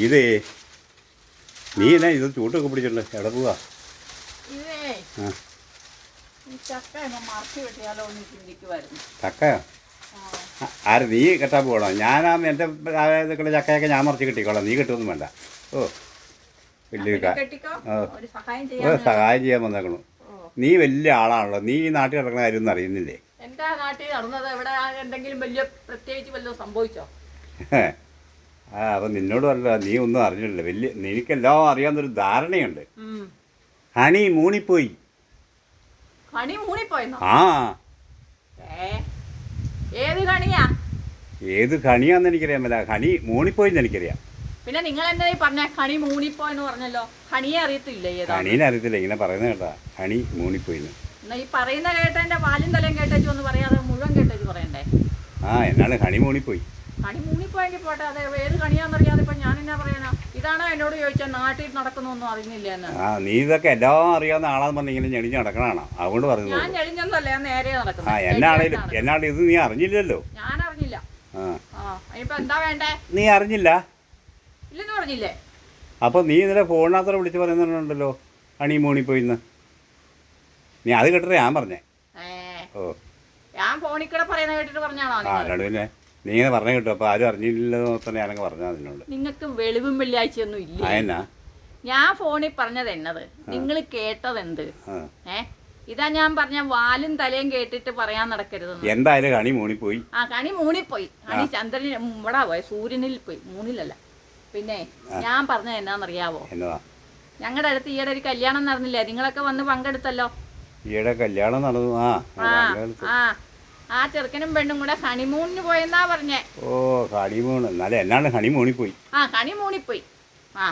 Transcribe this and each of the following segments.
ഇതേ നീ എന്നാ ഇത് ചൂട്ടൊക്കെ പിടിച്ചിട്ടുണ്ട്? എവിടെ പോവാ? ചക്കയോ? ആര് നീ കെട്ടാൻ പോകണോ ഞാനാ എന്റെ ഇതൊക്കെ ചക്കയൊക്കെ ഞാൻ മറിച്ച് കിട്ടിക്കോളാം. നീ കിട്ടുമൊന്നും വേണ്ട. ഓ വലിയ ചെയ്യാൻ സഹായം ചെയ്യാൻ വന്നേക്കണു. നീ വലിയ ആളാണല്ലോ. നീ ഈ നാട്ടിൽ നടക്കുന്ന കാര്യമൊന്നും അറിയുന്നില്ലേ? എന്താ നാട്ടിൽ നടന്നത്? എവിടെ എന്തെങ്കിലും വലിയ പ്രത്യേകിച്ച് വല്ലതും സംഭവിച്ചോ? ആ അപ്പം നിന്നോട് പറഞ്ഞ നീ ഒന്നും അറിഞ്ഞില്ല വലിയ നിനക്കെല്ലാം അറിയാവുന്നൊരു ധാരണയുണ്ട്. ഹണി മൂണിപ്പോയി. ആ. ഏത് കണിയാ ഏത് കണിയാന്ന് എനിക്കറിയാൻ പറ്റില്ല ഹണി മൂണിപ്പോയിന്ന് എനിക്കറിയാം. പിന്നെ നിങ്ങൾ എന്താ പറഞ്ഞ? പറഞ്ഞ മൂണിപ്പോ എന്ന് പറഞ്ഞല്ലോ. ഹണിയെ അറിയത്തില്ല ഹണീനെ അറിയത്തില്ല. ഇങ്ങനെ പറയുന്നത് കേട്ടാ. ഹണി മൂണിപ്പോയിന്ന്. എന്നാ ഈ പറയുന്ന കേട്ടതിന്റെ വാലും തലയും കേട്ടേച്ചു ഒന്ന് പറയാതെ മുഴുവൻ കേട്ടേച്ച് പറയണ്ടേ? ആ എന്നാണ് ഹണി മൂണിപ്പോയി. കണി മൂണിപ്പോയെങ്കിൽ പോട്ടെ അതെ ഏത് കണിയാന്നറിയാതെ ഇപ്പൊ ഞാൻ എന്നാ പറയാനാ? ഇതാണോ എന്നോട് ചോദിച്ചാൽ നാട്ടിൽ നടക്കുന്നൊന്നും അറിഞ്ഞില്ല എന്ന് ആ നീ ഇതൊക്കെ എല്ലാം അറിയാവുന്ന ആളാന്ന് പറഞ്ഞ് ഇങ്ങനെ ഞെളിഞ്ഞ് നടക്കണാണ്? അതുകൊണ്ട് ഞാൻ പറഞ്ഞത് ഞെളിഞ്ഞൊന്നല്ല ഞാൻ നേരെ ആ നടക്കുന്നത് എന്നാണേലും. എന്നാണ് ഇത് നീ അറിഞ്ഞില്ലല്ലോ? ഞാൻ അറിഞ്ഞില്ല ആ എന്താ വേണ്ടേ? നീ അറിഞ്ഞില്ല? ഇല്ലെന്ന് പറഞ്ഞില്ലേ? അപ്പോൾ നീ ഇന്നലെ ഫോണിനകത്ത് വിളിച്ച് പറയുന്നുണ്ടല്ലോ ഹണി മൂണിപ്പോയിന്ന് നീ അത് കേട്ടിട്ട് ഞാൻ പറഞ്ഞേ. ഓ. ഞാൻ ഫോണിക്കൂടെ പറയുന്ന കേട്ടിട്ട് പറഞ്ഞാണോ ആ രണ്ടു പിന്നെ നീ ഇങ്ങനെ പറഞ്ഞു കിട്ടും. അപ്പോൾ ആരും അറിഞ്ഞില്ലെന്ന് തന്നെ ഞാനങ്ങ് പറഞ്ഞാൽ അതിനോട്. നിങ്ങൾക്ക് വെളിവും വെള്ളിയാഴ്ചയൊന്നും ഇല്ല? അതെന്നാ ഞാൻ ഫോണിൽ പറഞ്ഞത് എന്നത്. നിങ്ങൾ കേട്ടത് എന്ത് ഏ? ഇതാ ഞാൻ പറഞ്ഞ വാലും തലയും കേട്ടിട്ട് പറയാൻ നടക്കരുത് എന്തായാലും ഹണി മൂണിപ്പോയി. ആ കണി മൂണിപ്പോയി. പോയി കണി ചന്ദ്രന് ഇവിടെ പോയി. സൂര്യനിൽ പോയി. മൂണിലല്ല. പിന്നെ ഞാൻ പറഞ്ഞത് എന്നാന്നറിയാവോ? ഞങ്ങളുടെ അടുത്ത് ഈയിടെ ഒരു കല്യാണം നടന്നില്ലേ? നിങ്ങളൊക്കെ വന്ന് പങ്കെടുത്തല്ലോ? ഈയിടെ കല്യാണം നടന്നു. ആ ആ. ആ ചെറുക്കനും പെണ്ണും കൂടെ ഹണിമൂണിന് പോയെന്നാ പറഞ്ഞേ. ഓ ഹണിമൂൺ എന്നാലും എന്നാണ് ഹണിമൂണി പോയി ആ ഹണിമൂണി പോയി ആ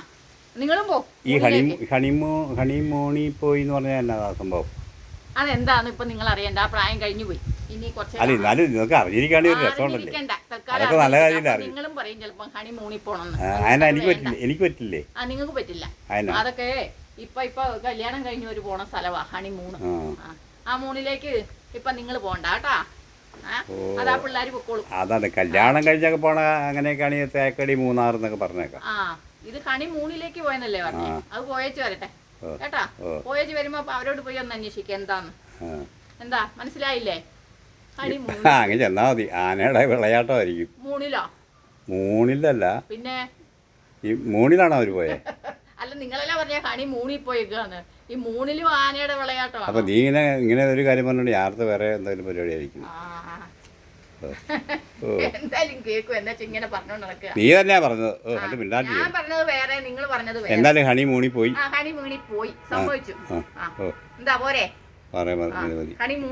നിങ്ങളും പോ. ഈ ഹണി ഹണിമൂ ഹണിമൂണി പോയി എന്ന് പറഞ്ഞാൽ എന്നതാ സംഭവം? അതെന്താന്ന് ഇപ്പൊ നിങ്ങൾ അറിയണ്ട ആ പ്രായം കഴിഞ്ഞു പോയി. ഇനി കുറച്ച് അല്ല എന്നാലും നിങ്ങൾക്ക് അറിഞ്ഞിരിക്കാണ്ട് ഒരു രസമുണ്ടല്ലേ? അറിഞ്ഞിരിക്കണ്ട. തൽക്കാലം അതൊക്കെ നല്ല അറിഞ്ഞിരിക്കണ്ട. കാര്യമില്ല, അപ്പൊ അറിഞ്ഞു. നിങ്ങളും പറയും ചിലപ്പോ ഹണിമൂണി പോണെന്ന് അതിനാ എനിക്ക് പറ്റില്ല. എനിക്ക് പറ്റില്ലേ? ആ നിങ്ങൾക്ക് പറ്റില്ല. അതിനാ അതൊക്കെ ഇപ്പൊ ഇപ്പൊ കല്യാണം കഴിഞ്ഞ ഒരു പോണ സ്ഥലവാ ഹണിമൂണ് ആ. ആ. ആ മൂണിലേക്ക് ഇപ്പൊ നിങ്ങൾ പോണ്ട കേട്ടാ. അതാണ് കല്യാണം കഴിഞ്ഞൊക്കെ പോണ അങ്ങനെയൊക്കെയാണ് ഈ തേക്കടി മൂന്നാർ എന്നൊക്കെ പറഞ്ഞേക്കാം. ഇത് കണി മൂന്നിലേക്ക് പോയെന്നല്ലേ പറഞ്ഞു? അത് പോയേച്ച് വരട്ടെ. കേട്ടാ? പോയച്ച് വരുമ്പോ അവരോട് പോയി ഒന്ന് അന്വേഷിക്കുക എന്താന്ന്. എന്താ മനസ്സിലായില്ലേ? കണി ചെന്നാ മതി. ആനയുടെ വിളയാട്ടമായിരിക്കും. മൂണിലോ? മൂണിലല്ല. പിന്നെ? ഈ മൂണിലാണോ അവർ പോയത് അല്ല നിങ്ങളെല്ലാം പറഞ്ഞ കണി മൂണി പോയിക്കാന്ന് ഈ മൂണിലും ആനയുടെ വിളയാട്ടമാണ് അപ്പൊ നീ ഇങ്ങനെ ഇങ്ങനെ ഒരു കാര്യം പറഞ്ഞു ആർത്ത് വേറെ എന്തെങ്കിലും പരിപാടി ആയിരിക്കും എന്തായാലും കേക്കും എന്നാ ഇങ്ങനെ പറഞ്ഞോണ്ട് നടക്കുക നീ തന്നെയാ പറഞ്ഞത്. ഓ അത് ഞാൻ പറഞ്ഞത് വേറെ നിങ്ങൾ പറഞ്ഞത് വേറെ. എന്തായാലും ഹണി മൂണി പോയി. ആ കണി മൂണി പോയി. സംഭവിച്ചു എന്താ പോരെ? പറയാൻ മതി. കണി മൂണി